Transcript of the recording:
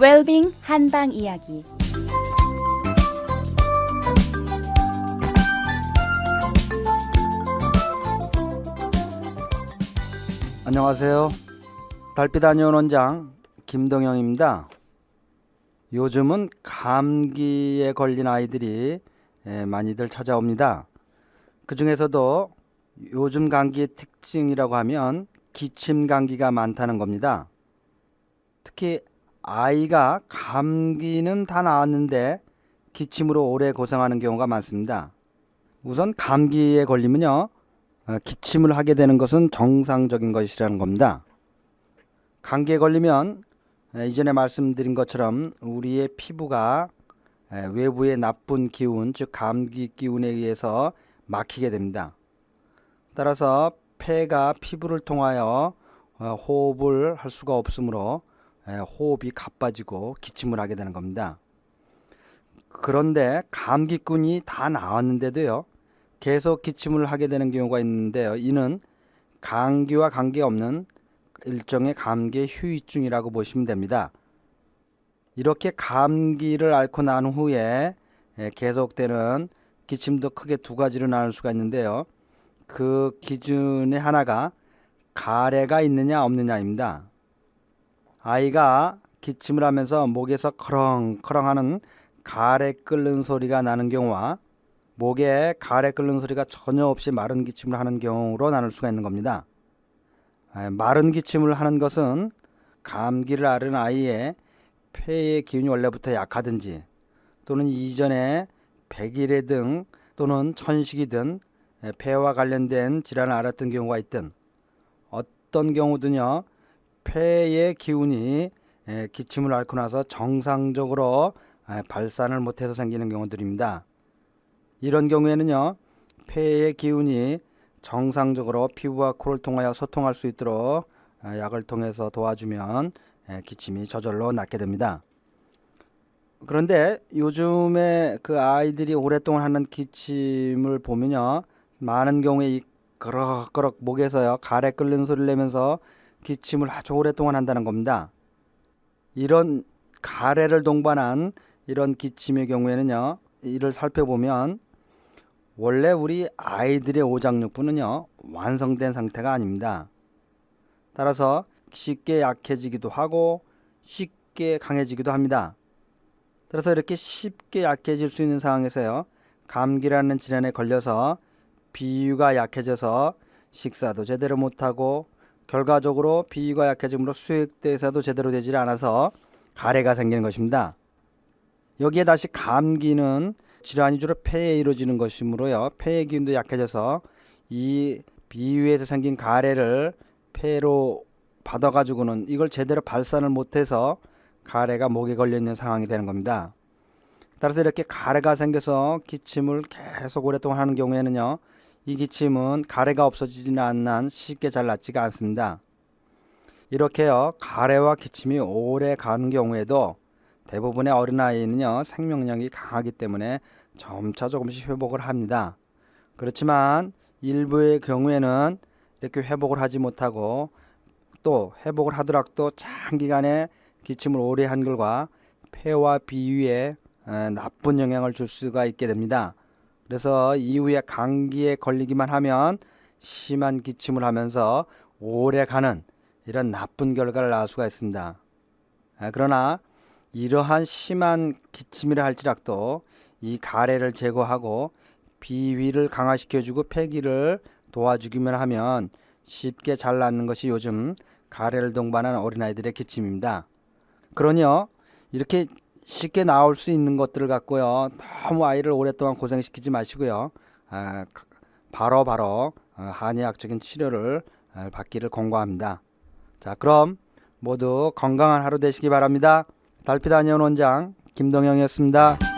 웰빙 한방 이야기 안녕하세요. 달빛 다녀온 원장 김동영입니다. 요즘은 감기에 걸린 아이들이 에, 많이들 찾아옵니다. 그 중에서도 요즘 감기의 특징이라고 하면 기침 감기가 많다는 겁니다. 특히 아이가 감기는 다 나았는데 기침으로 오래 고생하는 경우가 많습니다. 우선 감기에 걸리면요. 어, 기침을 하게 되는 것은 정상적인 것이라는 겁니다. 감기에 걸리면 에, 이전에 말씀드린 것처럼 우리의 피부가 에, 외부의 나쁜 기운, 즉 감기 기운에 의해서 막히게 됩니다. 따라서 폐가 피부를 통하여 어, 호흡을 할 수가 없으므로 에, 호흡이 가빠지고 기침을 하게 되는 겁니다. 그런데 감기꾼이 다 나왔는데도요. 계속 기침을 하게 되는 경우가 있는데요. 이는 감기와 관계없는 일종의 감기의 후유증이라고 보시면 됩니다. 이렇게 감기를 앓고 난 후에 예, 계속되는 기침도 크게 두 가지로 나눌 수가 있는데요. 그 기준의 하나가 가래가 있느냐 없느냐입니다. 아이가 기침을 하면서 목에서 커렁커렁하는 가래 끓는 소리가 나는 경우와 목에 가래 끓는 소리가 전혀 없이 마른 기침을 하는 경우로 나눌 수가 있는 겁니다. 아, 마른 기침을 하는 것은 감기를 앓은 아이의 폐의 기운이 원래부터 약하든지 또는 이전에 백일해 등 또는 천식이든 에, 폐와 관련된 질환을 앓았던 경우가 있든 어떤 경우든요 폐의 기운이 에, 기침을 앓고 나서 정상적으로 에, 발산을 못해서 생기는 경우들입니다. 이런 경우에는요 폐의 기운이 정상적으로 피부와 코를 통하여 소통할 수 있도록 에, 약을 통해서 도와주면 에, 기침이 저절로 낫게 됩니다. 그런데 요즘에 그 아이들이 오랫동안 하는 기침을 보면요 많은 경우에 이 그럭그럭 목에서요 가래 끓는 소리를 내면서 기침을 아주 오랫동안 한다는 겁니다. 이런 가래를 동반한 이런 기침의 경우에는요 이를 살펴보면 원래 우리 아이들의 오장육부는요 완성된 상태가 아닙니다. 따라서 쉽게 약해지기도 하고 쉽게 강해지기도 합니다. 따라서 이렇게 쉽게 약해질 수 있는 상황에서요 감기라는 질환에 걸려서 비위가 약해져서 식사도 제대로 못하고 결과적으로 비위가 약해짐으로 수액대사도 제대로 되질 않아서 가래가 생기는 것입니다. 여기에 다시 감기는 질환이 주로 폐에 이루어지는 것이므로요. 폐의 기운도 약해져서 이 비위에서 생긴 가래를 폐로 받아가지고는 이걸 제대로 발산을 못해서 가래가 목에 걸려 있는 상황이 되는 겁니다. 따라서 이렇게 가래가 생겨서 기침을 계속 오랫동안 하는 경우에는요. 이 기침은 가래가 없어지지는 않는 한 쉽게 잘 낫지가 않습니다. 이렇게요. 가래와 기침이 오래 가는 경우에도 대부분의 어린아이는요. 생명력이 강하기 때문에 점차 조금씩 회복을 합니다. 그렇지만 일부의 경우에는 이렇게 회복을 하지 못하고 또 회복을 하더라도 장기간의 기침을 오래 한 결과 폐와 비위에 에, 나쁜 영향을 줄 수가 있게 됩니다. 그래서 이후에 감기에 걸리기만 하면 심한 기침을 하면서 오래 가는 이런 나쁜 결과를 낳을 수가 있습니다. 아, 그러나 이러한 심한 기침이라 할지라도 이 가래를 제거하고 비위를 강화시켜주고 폐기를 도와주기만 하면 쉽게 잘 낫는 것이 요즘 가래를 동반한 어린아이들의 기침입니다. 그러니요 이렇게 쉽게 나올 수 있는 것들을 갖고요 너무 아이를 오랫동안 고생시키지 마시고요 아, 바로 바로 어, 한의학적인 치료를 어, 받기를 권고합니다. 자 그럼 모두 건강한 하루 되시기 바랍니다. 달빛 아니온 원장 김동영이었습니다.